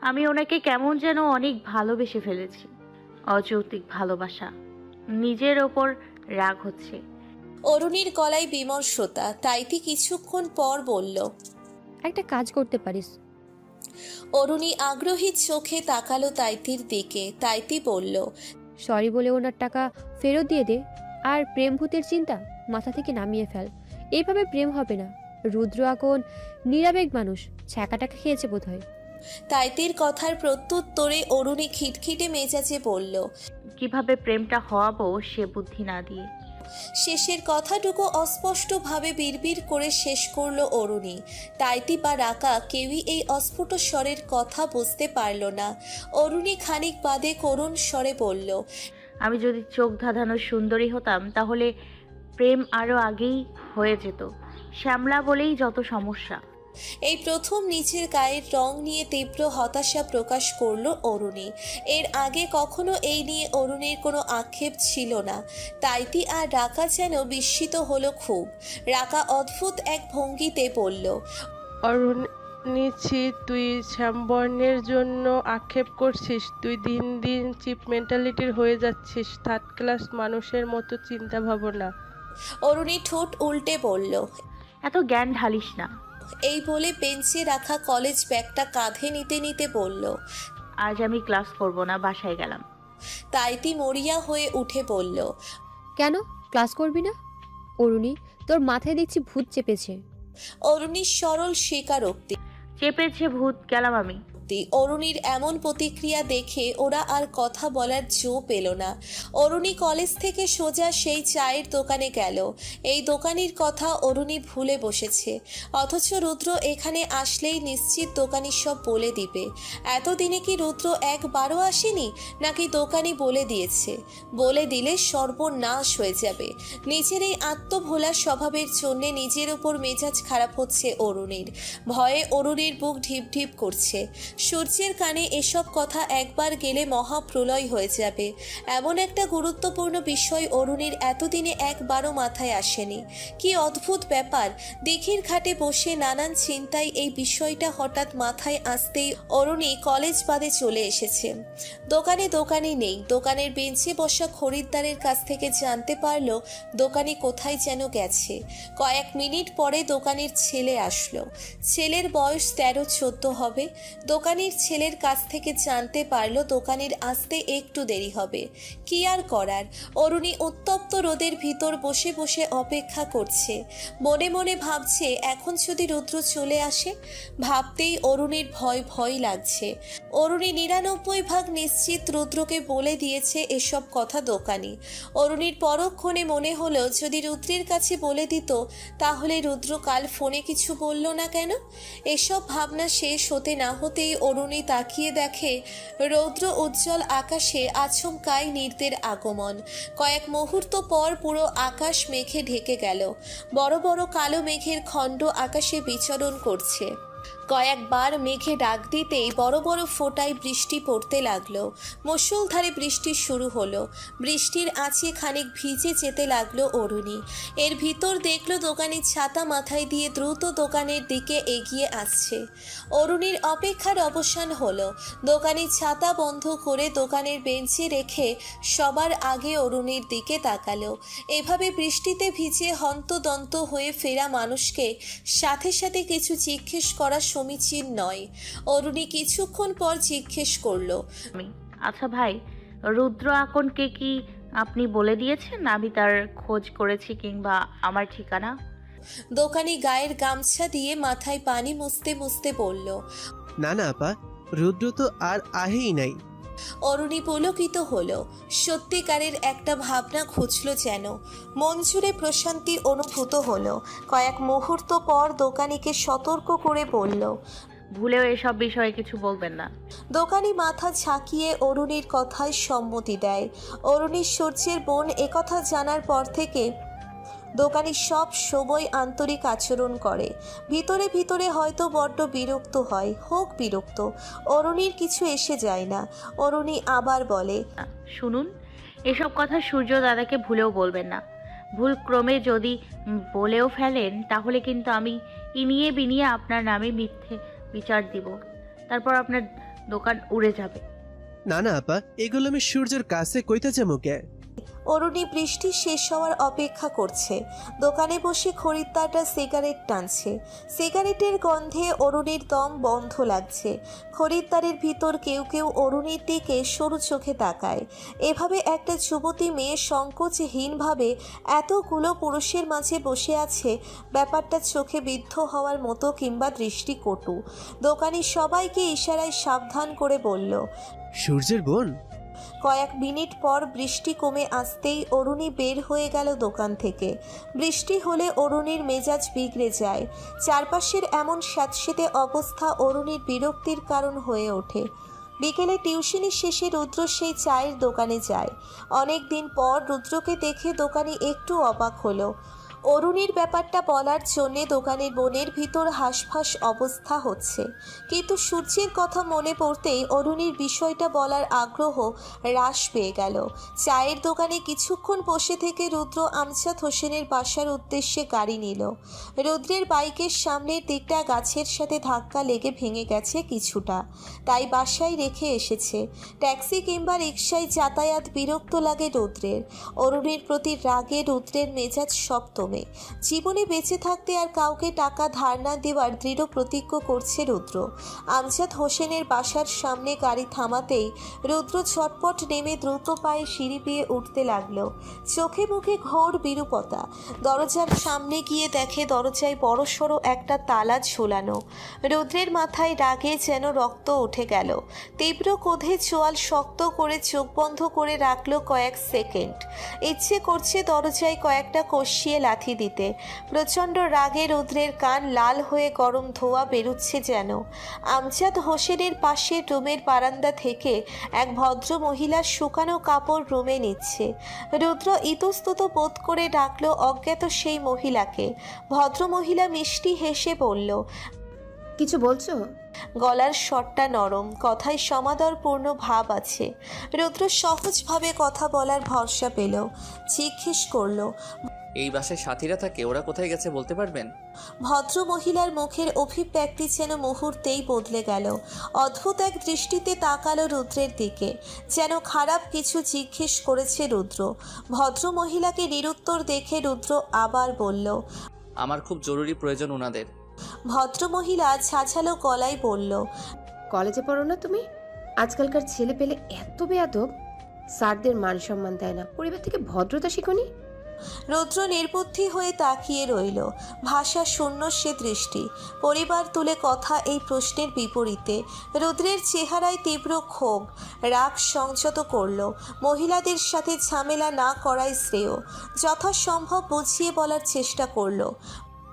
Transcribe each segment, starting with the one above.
আমি ওনাকে কেমন যেন অনেক ভালোবেসে ফেলেছি। অযৌক্তিক ভালোবাসা। নিজের ওপর রাগ হচ্ছে। অরুণীর গলায় বিমর্ষতা তাইতি কিছুক্ষণ পর বলল একটা কাজ করতে পারিস। অরুণী আগ্রহী চোখে তাকালো তাইতির দিকে। তাইতি বলল সরি বলে ওনার টাকা ফেরত দিয়ে দে। আর প্রেমভূতের চিন্তা মাথা থেকে নামিয়ে ফেল। এইভাবে প্রেম হবে না। রুদ্র এখন নিরাবেগ মানুষ। ছ্যাঁকাটাকা খেয়েছে বোধহয়। তাইতির কথার প্রত্যুত্তরে অরুণী খিটখিটে মেজাজে বলল কীভাবে প্রেমটা হওয়াবো সে বুদ্ধি না দিয়ে? শেষের কথাটুকু অস্পষ্টভাবে বিড়বিড় করে শেষ করল অরুণী। তাইতি বা রাকা কেউই এই অস্ফুট স্বরের কথা বুঝতে পারল না। অরুণী খানিক বাদে করুণ স্বরে বলল আমি যদি চোখ ধাঁধানো সুন্দরী হতাম তাহলে প্রেম আরও আগেই হয়ে যেত। শ্যামলা বলেই যত সমস্যা। এই প্রথম নিচের গায়ের রং নিয়ে তীব্র হতাশা প্রকাশ করল অরুণী। এর আগে কখনো এই নিয়ে অরুণীর কোনো আক্ষেপ ছিল না। তাইতি আর রাকা যেন বিস্মিত হলো খুব। রাকা অদ্ভুত এক ভঙ্গিতে বলল অরুণ নিচ্ছি তুই শ্যামবর্ণের জন্য আক্ষেপ করছিস? তুই দিন দিন চিপ মেন্টালিটির হয়ে যাচ্ছিস। থার্ড ক্লাস মানুষের মতো চিন্তা ভাবনা। অরুণী ঠোঁট উল্টে বলল এত জ্ঞান ঢালিস না। এই বলে বেঞ্চে রাখা কলেজ ব্যাগটা কাঁধে নিতে নিতে বলল আজ আমি ক্লাস করব না বাসায় গেলাম। তাইতি মরিয়া হয়ে উঠে বলল কেন? ক্লাস করবি না? অরুণী তোর মাথায় দেখছি ভূত চেপেছে। অরুণীর সরল স্বীকারোক্তি। চেপেছে ভূত গেলাম আমি। অরুণীর এমন প্রতিক্রিয়া দেখে ওরা আর কথা বলার জো পেল না। অরুণী কলেজ থেকে সোজা সেই চায়ের দোকানে গেল। এই দোকানির কথা অরুণী ভুলে বসেছে। অথচ রুদ্র এখানে আসলেই নিশ্চিত দোকানি সব বলে দিবে। এতদিনে কি রুদ্র একবারও আসেনি? নাকি দোকানি বলে দিয়েছে? বলে দিলে সর্বনাশ হয়ে যাবে। নিজের এই আত্মভোলা স্বভাবের জন্যে নিজের উপর মেজাজ খারাপ হচ্ছে অরুণীর। ভয়ে অরুণীর বুক ঢিপ ঢিপ করছে। সূর্যের কানে এসব কথা একবার গেলে মহাপ্রলয় হয়ে যাবে। এমন একটা গুরুত্বপূর্ণ বিষয় অরুণীর এতদিনে একবারও মাথায় আসেনি। কি অদ্ভুত ব্যাপার, দিঘির ঘাটে বসে নানান চিন্তায় এই বিষয়টা হঠাৎ মাথায় আসতেই অরুণী কলেজ বাদে চলে এসেছে। দোকানে দোকানে নেই, দোকানের বেঞ্চে বসা খরিদ্দারের কাছ থেকে জানতে পারল দোকানে কোথায় যেন গেছে। কয়েক মিনিট পরে দোকানের ছেলে আসলো। ছেলের বয়স তেরো, চোদ্দ হবে। দোকানির ছেলের কাছ থেকে জানতে পারল দোকানের আসতে একটু দেরি হবে। কি আর করার? অরুণী উত্তপ্ত রোদের ভিতর বসে বসে অপেক্ষা করছে। মনে মনে ভাবছে, এখন যদি রুদ্র চলে আসে? ভাবতেই অরুণীর ভয় ভয় লাগছে। অরুণী নিরানব্বই ভাগ নিশ্চিত রুদ্রকে বলে দিয়েছে এসব কথা দোকানি। অরুণীর পরক্ষণে মনে হলো, যদি রুদ্রের কাছে বলে দিত, তাহলে রুদ্র কাল ফোনে কিছু বলল না কেন? এসব ভাবনা শেষ হতে না হতেই অরুণী তাকিয়ে দেখে রৌদ্র উজ্জ্বল আকাশে আচমকাই নির্দের আগমন। কয়েক মুহূর্ত পর পুরো আকাশ মেঘে ঢেকে গেল। বড় বড় কালো মেঘের খণ্ড আকাশে বিচরণ করছে। কয়েকবার মেঘে ডাক দিতেই বড় বড় ফোঁটায় বৃষ্টি পড়তে লাগল। মুষলধারে বৃষ্টি শুরু হলো। বৃষ্টির আঁচে খানিক ভিজে যেতে লাগল অরুণী। এর ভিতর দেখল দোকানের ছাতা মাথায় দিয়ে দ্রুত দোকানের দিকে এগিয়ে আসছে। অরুণীর অপেক্ষার অবসান হলো। দোকানের ছাতা বন্ধ করে দোকানের বেঞ্চে রেখে সবার আগে অরুণীর দিকে তাকালো। এভাবে বৃষ্টিতে ভিজে হন্তদন্ত হয়ে ফেরা মানুষকে সাথে সাথে কিছু জিজ্ঞেস করা সমীচীন নয়। অরুণী কিছুক্ষণ পর জিজ্ঞেস করল আমি আচ্ছা ভাই রুদ্র আকনকে কি আপনি বলে দিয়েছেন আমি তার খোঁজ করেছি কিংবা আমার ঠিকানা? দোকানি গায়ের গামছা দিয়ে মাথায় পানি মুছতে মুছতে বলল না না আপা রুদ্র তো আর আহেই নাই। অরুণী পুলকিত হলো। সত্যিকারের একটা ভাবনা খুঁজল যেন। মন জুড়ে প্রশান্তি অনুভূত হলো। কয়েক মুহূর্ত পর দোকানিকে সতর্ক করে বলল ভুলেও এসব বিষয়ে কিছু বলবেন না। দোকানি মাথা ঝাঁকিয়ে অরুণীর কথায় সম্মতি দেয়। অরুণীর সূর্যের বোন একথা জানার পর থেকে দোকানি সব সময় আন্তরিক আচরণ করে। ভিতরে ভিতরে হয়তো বড্ড বিরক্ত হয় হোক বিরক্ত অরুণীর কিছু এসে যায় না। অরুণী আবার বলে শুনুন এসব কথা সূর্য দাদাকে ভুলেও বলবেন না। ভুল ক্রমে যদি বলেও ফেলেন তাহলে কিন্তু আমি ইনিয়ে বিনিয়ে আপনার নামে মিথ্যে বিচার দিব। তারপর আপনার দোকান উড়ে যাবে। না না আপা এগুলো আমি সূর্যের কাছে কইতে যাব কে? অরুণী বৃষ্টি শেষ হওয়ার অপেক্ষা করছে। দোকানে বসে খরিদ্দারটা সিগারেট টানছে। সিগারেটের গন্ধে অরুণীর দম বন্ধ লাগছে। খরিদ্দারের ভিতর কেউ কেউ অরুণীর দিকে সরু চোখে তাকায়। এভাবে একটা যুবতী মেয়ে সংকোচহীনভাবে এতগুলো পুরুষের মাঝে বসে আছে, ব্যাপারটা চোখে বিদ্ধ হওয়ার মতো কিংবা দৃষ্টিকটু। দোকানি সবাইকে ইশারায় সাবধান করে বলল, সূর্যের বোন? কয়েক মিনিট পর বৃষ্টি কমে আসতেই অরুণী বের হয়ে গেল দোকান থেকে। বৃষ্টি হলে অরুণীর মেজাজ বিগড়ে যায়। চারপাশের এমন স্যাঁতসেঁতে অবস্থা অরুণীর বিরক্তির কারণ হয়ে ওঠে। বিকেলে টিউশনি শেষে রুদ্র সেই চায়ের দোকানে যায়। অনেক দিন পর রুদ্রকে দেখে দোকানি একটু অবাক হলো। অরুণীর ব্যাপারটা বলার জন্যে দোকানের বোনের ভিতর হাঁসফাঁস অবস্থা হচ্ছে। কিন্তু সূর্যের কথা মনে পড়তেই অরুণীর বিষয়টা বলার আগ্রহ হ্রাস পেয়ে গেল। চায়ের দোকানে কিছুক্ষণ বসে থেকে রুদ্র আমজাদ হোসেনের বাসার উদ্দেশ্যে গাড়ি নিল। রুদ্রের বাইকের সামনের দিকটা গাছের সাথে ধাক্কা লেগে ভেঙে গেছে কিছুটা। তাই বাসায় রেখে এসেছে। ট্যাক্সি কিংবা রিক্সায় যাতায়াত বিরক্ত লাগে রুদ্রের। অরুণীর প্রতি রাগে রুদ্রের মেজাজ সপ্তমে জীবনে বেঁচে থাকতে আর কাউকে টাকা ধার না দেওয়ার দৃঢ় প্রতিজ্ঞ করছে রুদ্র। আমজাদ হোসেনের বাসার সামনে গাড়ি থামাতেই রুদ্র ছটপট নেমে দ্রুত পায়ে সিঁড়ি পেয়ে উঠতে লাগল। চোখে মুখে ঘোর বিরূপতা। দরজার সামনে গিয়ে দেখে দরজায় বড়সড় একটা তালা ঝোলানো। রুদ্রের মাথায় রাগে যেন রক্ত উঠে গেল। তীব্র কোধে চোয়াল শক্ত করে চোখ বন্ধ করে রাখল কয়েক সেকেন্ড। ইচ্ছে করছে দরজায় কয়েকটা কষিয়ে লাথি দিতে। প্রচণ্ড রাগে রুদ্রের কান লাল হয়ে গরম ধোয়া বেরুচ্ছে যেন। আমজাদ হোসেনের পাশে রুমের বারান্দা থেকে এক ভদ্র মহিলা শুকানো কাপড় রুমে নিচ্ছে। রুদ্র ইতস্তত বোধ করে ডাকলো অজ্ঞাত সেই মহিলাকে। ভদ্র মহিলা মিষ্টি হেসে বলল কিছু বলছো? গলার স্বরটা নরম কথায় সমাদরপূর্ণ ভাব আছে। রুদ্র সহজভাবে কথা বলার ভরসা পেল জিজ্ঞেস করল এই বাসায় সাথীরা থাকে ওরা কোথায় গেছে বলতে পারবেন? ভদ্র মহিলার মুখের অভিব্যক্তি যেন মুহূর্তেই বদলে গেল। অদ্ভুত এক দৃষ্টিতে তাকালো রুদ্রের দিকে যেন খারাপ কিছু জিজ্ঞেস করেছে রুদ্র। ভদ্র মহিলাকে নিরুত্তর দেখে রুদ্র আবার বলল আমার খুব জরুরি প্রয়োজন ওনাদের। ভদ্র মহিলা ছাঝালো গলায় বলল কলেজে পড়ো না তুমি? আজকালকার ছেলে পেলে এত বেয়াদব। স্যারদের মান সম্মান দেয় না। পরিবার থেকে ভদ্রতা শিখুনি? রুদ্র নির্বুদ্ধি হয়ে তাকিয়ে রইল। ভাষা শূন্য সে দৃষ্টি। পরিবার তুলে কথা এই প্রশ্নের বিপরীতে রুদ্রের চেহারায় তীব্র ক্ষোভ, রাগ সংযত করল। মহিলাদের সাথে ঝামেলা না করাই শ্রেয়। যথাসম্ভব বুঝিয়ে বলার চেষ্টা করল।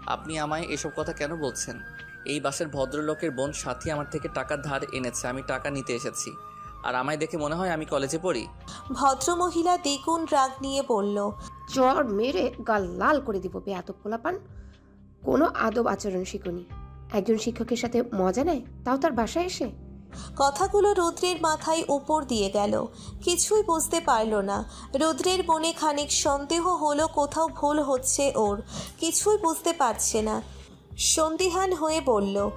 আপনি আমায় এসব কথা কেন বলছেন? এই বাসের ভদ্রলোকের বোন সাথী আমার থেকে টাকা ধার এনেছে, আমি টাকা নিতে এসেছি। আর আমায় দেখে মনে হয় আমি কলেজে পড়ি। ভদ্র মহিলা দ্বিগুণ রাগ নিয়ে বলল চর মেরে গাল লাল করে দিব বেয়াদব পোলাপান। কোনো আদব আচরণ শিখুনি। একজন শিক্ষকের সাথে মজা নেয় তাও তার বাসায় এসে? কথাগুলো রুদ্রের মাথায় উপর দিয়ে গেল। কিছুই বুঝতে পারল না। রুদ্রের মনে খানিক সন্দেহ হলো কোথাও ভুল হচ্ছে ওর। কিছুই বুঝতে পারছে না। সন্দিহান হয়ে বলল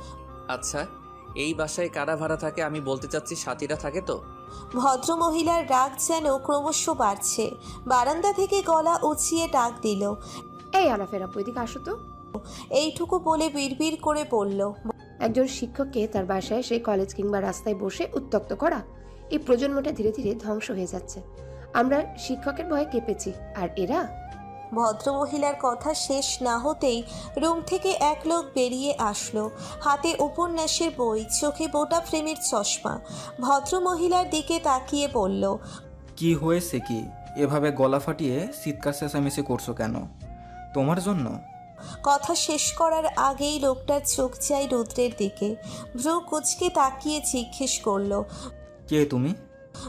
আচ্ছা এই বাসায় কারা ভাড়া থাকে আমি বলতে চাচ্ছি সাথীরা থাকে তো? ভদ্রমহিলার রাগ যেন ক্রমশ বাড়ছে। বারান্দা থেকে গলা উঁচিয়ে ডাক দিল। এই আলাফেরা ওইদিকে আসো তো। এইটুকু বলে বিড়বিড় করে বলল একজন শিক্ষককে তার বাসায় সেই কলেজ কিংবা রাস্তায় বসে উত্তক্ত করা এই প্রজন্মটা ধীরে ধীরে ধ্বংস হয়ে যাচ্ছে। আমরা শিক্ষকের ভয়ে কেঁপেছি আর এরা ভদ্রমহিলার কথা শেষ না হতেই রুম থেকে এক লোক বেরিয়ে আসলো। হাতে উপন্যাসের বই চোখে বোটা ফ্রেমের চশমা। ভদ্রমহিলার দিকে তাকিয়ে বলল কি হয়েছে কি? এভাবে গলা ফাটিয়ে চিৎকার চেঁচামেচি করছ কেন? তোমার জন্য? কথা শেষ করার আগেই লোকটার চোখ চাই রুদ্রের দিকে। ভ্রু কুচকে তাকিয়ে জিজ্ঞেস করল কে তুমি?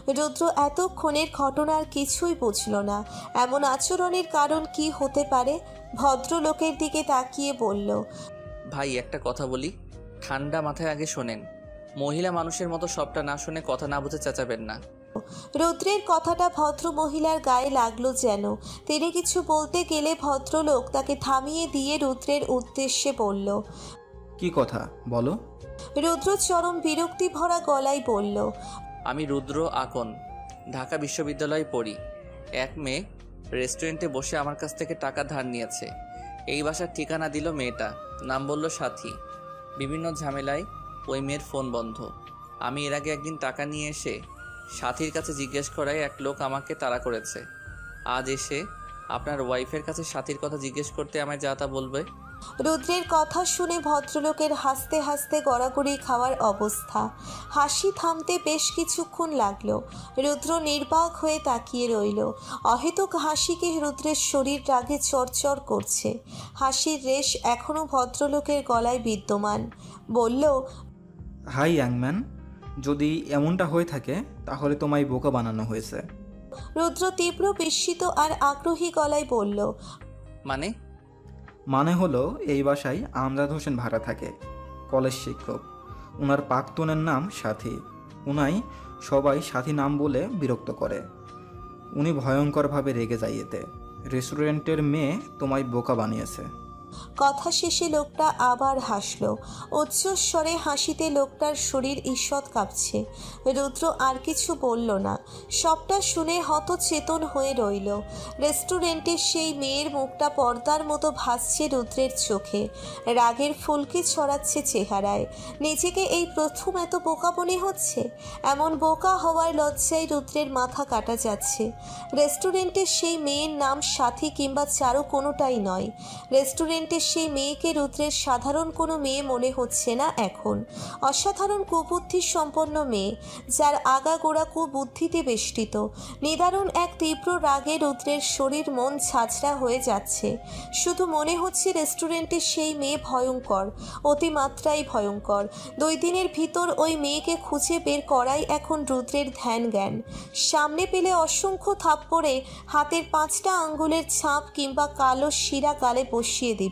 রুদ্র এতক্ষণের ঘটনার কিছুই বুঝল না। এমন আচরণের কারণ কি হতে পারে? ভদ্রলোকের দিকে তাকিয়ে বলল ভাই একটা কথা বলি। ঠান্ডা মাথায় আগে শোনেন। মহিলা মানুষের মতো সবটা না শুনে কথা না বুঝে চেঁচাবেন না। রুদ্রের কথাটা ভদ্র মহিলার গায়ে লাগল যেন। তিনি কিছু বলতে গেলে ভদ্রলোক তাকে থামিয়ে দিয়ে রুদ্রের উদ্দেশ্যে বলল কি কথা? বলো। রুদ্র চরম বিরক্তি ভরা গলায় বলল আমি রুদ্র আকন, ঢাকা বিশ্ববিদ্যালয়ে পড়ি। এক মেয়ে রেস্টুরেন্টে বসে আমার কাছ থেকে টাকা ধার নিয়েছে। এই বাসার ঠিকানা দিল মেয়েটা, নাম বলল সাথী। বিভিন্ন ঝামেলায় ওই মেয়ের ফোন বন্ধ। আমি এর আগে একদিন টাকা নিয়ে এসে সাথীর কাছে জিজ্ঞেস করায় এক লোক আমাকে তাড়া করেছে। আজ এসে আপনার ওয়াইফের কাছে সাথীর কথা জিজ্ঞেস করতে আমায় যা তা বলবে? রুদ্রের কথা শুনে ভদ্রলোকের হাসতে হাসতে গড়াগড়ি খাওয়ার অবস্থা। হাসি থামতে বেশ কিছুক্ষণ লাগল। রুদ্র নির্বাক হয়ে তাকিয়ে রইল। অহেতুক হাসিকে রুদ্রের শরীর রাগে চরচর করছে। হাসির রেশ এখনও ভদ্রলোকের গলায় বিদ্যমান। বলল হাই ইয়াংম্যান। যদি এমনটা হয়ে থাকে তাহলে তোমায় বোকা বানানো হয়েছে। রুদ্র তীব্র বিস্মিত আর আগ্রহী গলায় বলল মানে? মানে হলো এই বাসায় আমজাদ হোসেন ভাড়া থাকে, কলেজ শিক্ষক। ওনার প্রাক্তনের নাম সাথী। উনাই সবাই সাথী নাম বলে বিরক্ত করে। উনি ভয়ঙ্করভাবে রেগে যায় এতে। রেস্টুরেন্টের মেয়ে তোমায় বোকা বানিয়েছে। কথা শেষে লোকটা আবার হাসল। উচ্চস্বরে হাসিতে লোকটার শরীর ঈষৎ কাঁপছে। রুদ্র আর কিছু বলল না। সবটা শুনে হতচেতন হয়ে রইল। রেস্টুরেন্টের সেই মেয়ের মুখটা পর্দার মতো ভাসছে রুদ্রের চোখে। রাগের ফুলকি ছড়াচ্ছে চেহারায়। নিজেকে এই প্রথম এত বোকা মনে হচ্ছে? এমন বোকা হওয়ার লজ্জায় রুদ্রের মাথা কাটা যাচ্ছে। রেস্টুরেন্টের সেই মেয়ের নাম সাথী কিংবা চারু কোনোটাই নয়। রেস্টুরেন্টের সেই মেয়েকে রুদ্রের সাধারণ কোনো মেয়ে মনে হচ্ছে না এখন। অসাধারণ কুবুদ্ধি সম্পন্ন মেয়ে, যার আগাগোড়া কুবুদ্ধিতে বেষ্টিত। নিদারুণ এক তীব্র রাগে রুদ্রের শরীর মন ঝাঁঝরা হয়ে যাচ্ছে। শুধু মনে হচ্ছে রেস্টুরেন্টের সেই মেয়ে ভয়ঙ্কর, অতিমাত্রাই ভয়ঙ্কর। দুই দিনের ভিতর ওই মেয়েকে খুঁজে বের করাই এখন রুদ্রের ধ্যান জ্ঞান সামনে পেলে অসংখ্য থাপ্পড়ে হাতের পাঁচটা আঙ্গুলের ছাপ কিংবা কালো শিরা গালে বসিয়ে দিবে।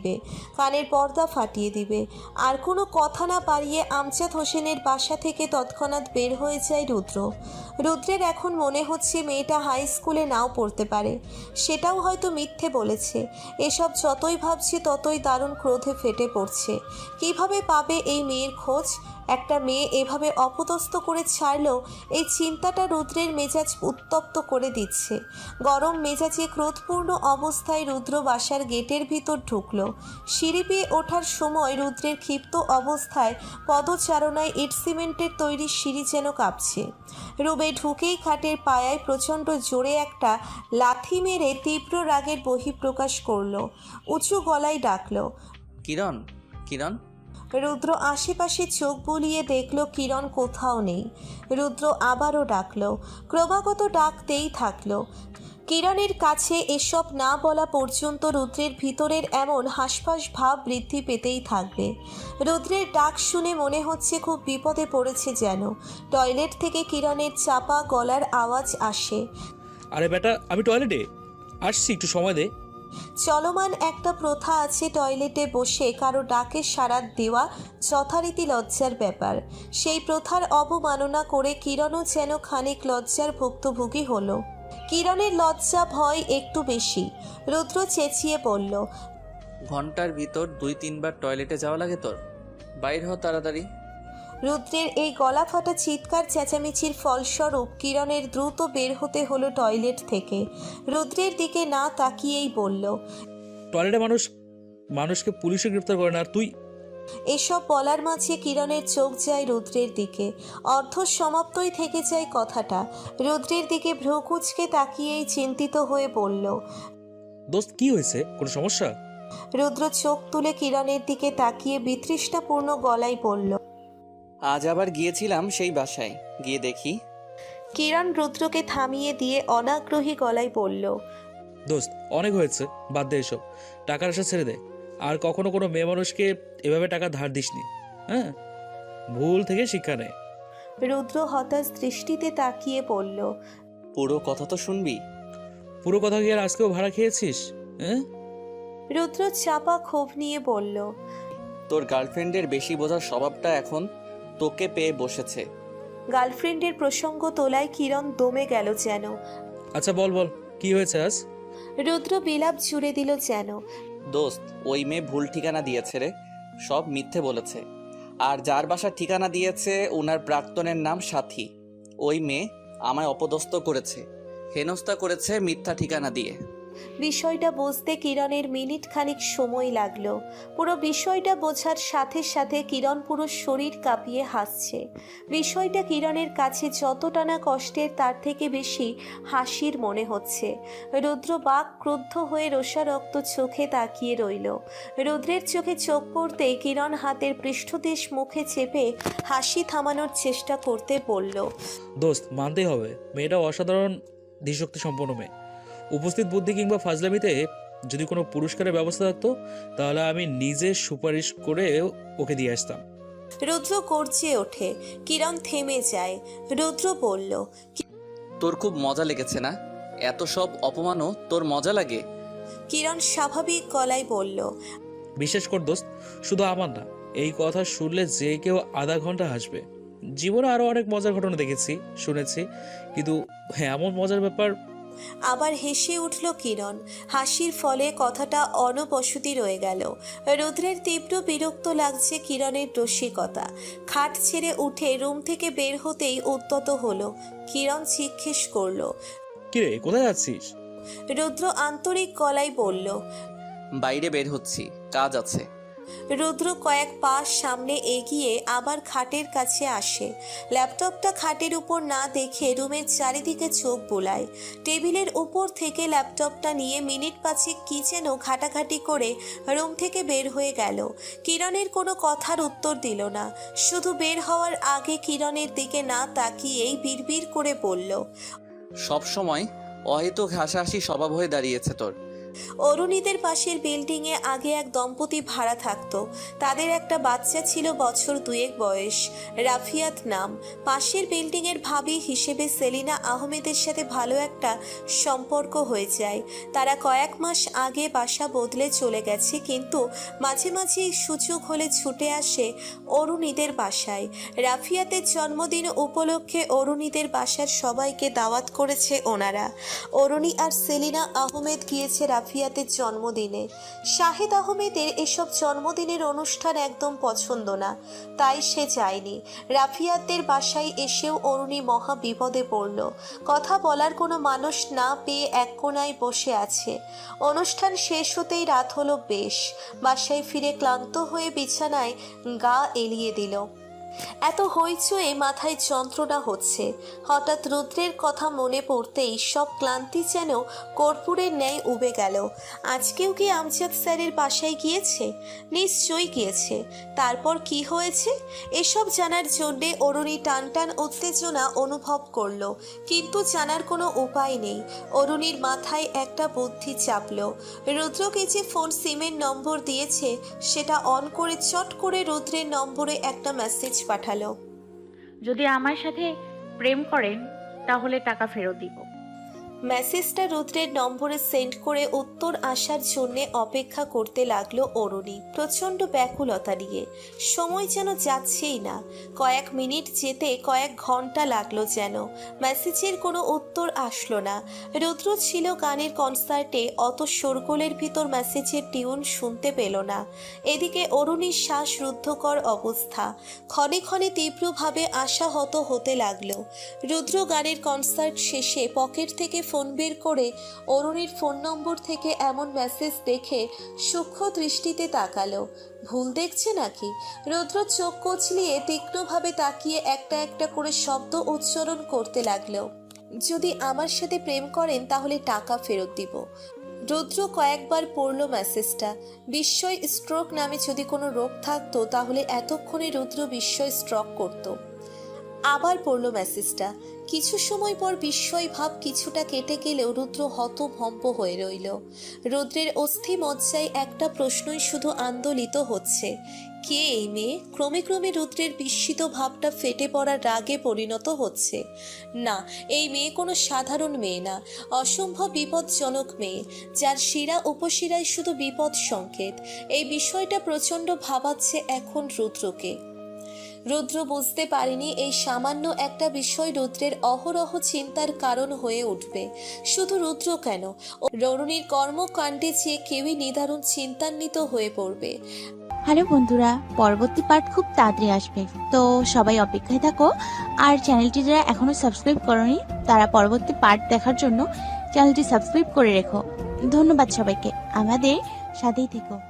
কানের পর্দা ফাটিয়ে দিবে। আর কোনো কথা না পারিয়ে আমজাদ হোসেনের বাসা থেকে তৎক্ষণাৎ বের হয়ে যায় রুদ্র। রুদ্রের এখন মনে হচ্ছে মেয়েটা হাই স্কুলে নাও পড়তে পারে। সেটাও হয়তো মিথ্যে বলেছে। এসব যতই ভাবছে ততই দারুণ ক্রোধে ফেটে পড়ছে। কীভাবে পাবে এই মেয়ের খোঁজ? একটা মেয়ে এভাবে অপদস্থ করে ছাড়লো এই চিন্তাটা রুদ্রের মেজাজ উত্তপ্ত করে দিচ্ছে। গরম মেজাজে ক্রোধপূর্ণ অবস্থায় রুদ্র বাসার গেটের ভিতর ঢুকল। সিঁড়ি পেয়ে ওঠার সময় রুদ্রের ক্ষিপ্ত অবস্থায় পদচারণায় ইট সিমেন্টের তৈরি সিঁড়ি যেন কাঁপছে। রুবে ঢুকেই খাটের পায়ায় প্রচণ্ড জোরে একটা লাথি মেরে তীব্র রাগের বহিঃপ্রকাশ করল। উঁচু গলায় ডাকল, কিরণ কিরণ? রুদ্র আশেপাশে চোখ বুলিয়ে দেখল কিরণ কোথাও নেই। রুদ্র আবারও ডাকল। ক্রমাগত ডাকতেই থাকল। কিরণের কাছে এসব না বলা পর্যন্ত রুদ্রের ভিতরের এমন হাসফাস ভাব বৃদ্ধি পেতেই থাকবে। রুদ্রের ডাক শুনে মনে হচ্ছে খুব বিপদে পড়েছে যেন। টয়লেট থেকে কিরণের চাপা গলার আওয়াজ আসে। আরে বেটা, আমি টয়লেটে? আসছি, একটু সময় দে। চলমান একটা প্রথা আছে টয়লেটে বসে কারও ডাকে সাড়া দেওয়া যথারীতি লজ্জার ব্যাপার। সেই প্রথার অবমাননা করে কিরণও যেন খানিক লজ্জার ভুক্তভোগী হলো। কিরণের লজ্জা ভয় একটু বেশি। রুদ্র চেঁচিয়ে বলল, ঘণ্টার ভিতর দুই তিনবার টয়লেটে যাওয়া লাগে তোর? বাইর হ তাড়াতাড়ি। রুদ্রের এই গলা ফাটা চিৎকার চেঁচামেচির ফলস্বরূপ কিরণের দ্রুত বের হতে হলো টয়লেট থেকে। রুদ্রের দিকে না তাকিয়েই বলল টয়লেটে মানুষ মানুষকে পুলিশে গ্রেপ্তার করে না আর তুই? এসব বলার মাঝে কিরণের চোখ যায় রুদ্রের দিকে। অর্ধ সমাপ্তই থেকে যায় কথাটা। রুদ্রের দিকে ভ্রুকুচকে তাকিয়েই চিন্তিত হয়ে বলল দোস্ত কি হয়েছে? কোনো সমস্যা? রুদ্র চোখ তুলে কিরণের দিকে তাকিয়ে বিতৃষ্ণাপূর্ণ গলায় বলল আজ আবার গিয়েছিলাম সেই বাসায়। গিয়ে দেখি। কিরণ রুদ্রকে থামিয়ে দিয়ে অনাগ্রহী গলায় বলল দোস্ত অনেক হয়েছে বাদ দে এসব। টাকার আশা ছেড়ে দে। আর কখনো কোনো মেয়ে মানুষকে এভাবে টাকা ধার দিসনি। হ্যাঁ? ভুল থেকে শিক্ষা নেয় রুদ্র হতাশ দৃষ্টিতে তাকিয়ে বলল পুরো কথা তো শুনবি? পুরো কথা কি আর আজকেও ভাড়া খেয়েছিস? হ্যাঁ? রুদ্র চাপা ক্ষোভ নিয়ে বলল তোর গার্লফ্রেন্ডের বেশি বোঝার স্বভাবটা এখন তোকে পেয়ে বসেছে। গার্লফ্রেন্ডের প্রসঙ্গ তোলায় কিরণ দমে গেল যেন। আচ্ছা বল বল কি হয়েছে আজ? রুদ্র বিলাপ জুড়ে দিল যেন। দোস্ত ওই মেয়ে ভুল ঠিকানা দিয়েছে রে। সব মিথ্যে বলেছে। আর যার বাসার ঠিকানা দিয়েছে ওনার প্রাক্তনের নাম সাথী। ওই মেয়ে আমায় অপদস্থ করেছে। হেনস্থা করেছে মিথ্যা ঠিকানা দিয়ে। বিষয়টা বুঝতে কিরণের মিনিট খানিক সময় লাগল। পুরো বিষয়টা বোঝার সাথে সাথে কিরণ পুরো শরীর কাঁপিয়ে হাসছে। বিষয়টা কিরণের কাছে যতটা না কষ্টের, তার থেকে বেশি হাসির মনে হচ্ছে। রুদ্র বাক ক্রুদ্ধ হয়ে রোষারক্ত চোখে তাকিয়ে রইল। রুদ্রের চোখে চোখ পড়তেই কিরণ হাতের পৃষ্ঠদেশ মুখে চেপে হাসি থামানোর চেষ্টা করতে বলল, দোস্ত, মানতেই হবে। মেয়েটা অসাধারণ ধীশক্তি সম্পন্ন মেয়ে। উপস্থিত বুদ্ধি কিংবা ফাজলামিতে যদি কোনো পুরস্কারের ব্যবস্থা থাকতো তাহলে আমি নিজে সুপারিশ করে ওকে দিয়ে আসতাম। রুদ্র গর্জে ওঠে। কিরণ থেমে যায়। রুদ্র বলল তোর খুব মজা লেগেছে না? এত সব অপমানও তোর মজা লাগে? কিরণ স্বাভাবিক গলায় বলল বিশেষ কর দোস্ত শুধু আমার না এই কথা শুনলে যে কেউ আধা ঘণ্টা হাসবে। জীবনে আরও অনেক মজার ঘটনা দেখেছি শুনেছি। কিন্তু হ্যাঁ এমন মজার ব্যাপার আবার হেসে উঠল কিরণ। হাসির ফলে কথাটা অনবসতি রয়ে গেল। রুদ্রের তীব্র বিরক্ত লাগছে কিরণের রসিকতা। খাট ছেড়ে উঠে রুম থেকে বের হতেই উদ্যত হলো। কিরণ জিজ্ঞেস করল কিরে কোথায় যাচ্ছিস রুদ্র আন্তরিক গলায় বলল বাইরে বের হচ্ছি কাজ আছে। রুদ্র কয়েক পা সামনে এগিয়ে আবার খাটের কাছে আসে। ল্যাপটপটা খাটের উপর না দেখে রুমের চারিদিকে চোখ বোলায়। টেবিলের উপর থেকে ল্যাপটপটা নিয়ে মিনিট পাঁচেক কি যেন ঘাটাঘাটি করে রুম থেকে বের হয়ে গেল। কিরণের কোনো কথার উত্তর দিল না। শুধু বের হওয়ার আগে কিরণের দিকে না তাকিয়েই বিড়বিড় করে বলল, সবসময় অহেতুক হাসাহাসি স্বভাব হয়ে দাঁড়িয়েছে তোর। অরুণীদের পাশের বিল্ডিংয়ে আগে এক দম্পতি ভাড়া থাকতো। তাদের একটা বাচ্চা ছিল বছর দুয়েক বয়স। রাফিয়াত নাম। পাশের বিল্ডিংয়ের ভাবি হিসেবে সেলিনা আহমেদের সাথে ভালো একটা সম্পর্ক হয়ে যায়। তারা কয়েক মাস আগে বাসা বদলে চলে গেছে, কিন্তু মাঝে মাঝে সুযোগ হলে ছুটে আসে অরুণীদের বাসায়। রাফিয়াতের জন্মদিন উপলক্ষে অরুণীদের বাসার সবাইকে দাওয়াত করেছে ওনারা। অরুণী আর সেলিনা আহমেদ গিয়েছে রাফিয়াতের জন্মদিনে। শাহেদ আহমেদের এসব জন্মদিনের অনুষ্ঠান একদম পছন্দ না, তাই সে যায়নি। রাফিয়াতদের বাসায় এসেও অরুণী মহা বিপদে পড়ল। কথা বলার কোনো মানুষ না পেয়ে এক কোনায় বসে আছে। অনুষ্ঠান শেষ হতেই রাত হলো বেশ। বাসায় ফিরে ক্লান্ত হয়ে বিছানায় গা এলিয়ে দিল। এত হইচয়ে মাথায় যন্ত্রণা হচ্ছে। হঠাৎ রুদ্রের কথা মনে পড়তেই সব ক্লান্তি যেন কর্পূরের ন্যায় উবে গেল। আজকেও কি আমজাদ স্যারের বাসায় গিয়েছে? নিশ্চয়ই গিয়েছে। তারপর কি হয়েছে? এসব জানার জন্যে অরুণী টান টান উত্তেজনা অনুভব করল, কিন্তু জানার কোনো উপায় নেই। অরুণীর মাথায় একটা বুদ্ধি চাপলো। রুদ্রকে যে ফোন সিমের নম্বর দিয়েছে, সেটা অন করে চট করে রুদ্রের নম্বরে একটা মেসেজ পাঠালো। যদি আমার সাথে প্রেম করেন তাহলে টাকা ফেরত দিব। মেসেজটা রুদ্রের নম্বরে সেন্ড করে উত্তর আসার জন্য অপেক্ষা করতে লাগল অরুণী, প্রচণ্ড ব্যাকুলতা নিয়ে। সময় যেন যাচ্ছেই না। কয়েক মিনিট যেতে কয়েক ঘণ্টা লাগল যেন। মেসেজের কোনো উত্তর আসলো না। রুদ্র ছিল গানের কনসার্টে অত শোরগোলের ভিতর মেসেজের টিউন শুনতে পেল না। এদিকে অরুণীর শ্বাস রুদ্ধকর অবস্থা। ক্ষণে ক্ষণে তীব্রভাবে আশাহত হতে লাগল। রুদ্র গানের কনসার্ট শেষে পকেট থেকে ফোন বের করে অরুণীর ফোন নম্বর থেকে এমন মেসেজ দেখে সূক্ষ্ম দৃষ্টিতে তাকালো। ভুল দেখছে নাকি? রৌদ্র চোখ কচলিয়ে তীক্ষ্ণভাবে তাকিয়ে একটা একটা করে শব্দ উচ্চারণ করতে লাগল। যদি আমার সাথে প্রেম করেন তাহলে টাকা ফেরত দিব। রুদ্র কয়েকবার পড়ল মেসেজটা বিস্ময় স্ট্রোক নামে যদি কোনো রোগ থাকতো তাহলে এতক্ষণে রুদ্র বিস্ময় স্ট্রোক করতো। আবার পড়ল মেসেজটা। কিছু সময় পর বিস্ময় ভাব কিছুটা কেটে গেলেও রুদ্র হতভম্ব হয়ে রইল। রুদ্রের অস্থি মজ্জায় একটা প্রশ্নই শুধু আন্দোলিত হচ্ছে। কে এই মেয়ে? ক্রমে ক্রমে রুদ্রের বিস্মিত ভাবটা ফেটে পড়ার রাগে পরিণত হচ্ছে। না, এই মেয়ে কোনো সাধারণ মেয়ে না, অসম্ভব বিপদজনক মেয়ে, যার শিরা উপশিরায় শুধু বিপদ সংকেত। এই বিষয়টা প্রচণ্ড ভাবাচ্ছে এখন রুদ্রকে। রুদ্র বুঝতে পারেনি এই সামান্য একটা বিষয় রুদ্রের অহরহ চিন্তার কারণ হয়ে উঠবে। শুধু রুদ্র কেন? ররুণীর কর্মকাণ্ডে যে কেউই নিদারুণ চিন্তান্বিত হয়ে পড়বে। হ্যালো বন্ধুরা, পরবর্তী পার্ট খুব তাড়াতাড়ি আসবে। তো সবাই অপেক্ষায় থাকো। আর চ্যানেলটি যারা এখনও সাবস্ক্রাইব করনি, তারা পরবর্তী পার্ট দেখার জন্য চ্যানেলটি সাবস্ক্রাইব করে রেখো। ধন্যবাদ সবাইকে। আমাদের সাথেই থেকো।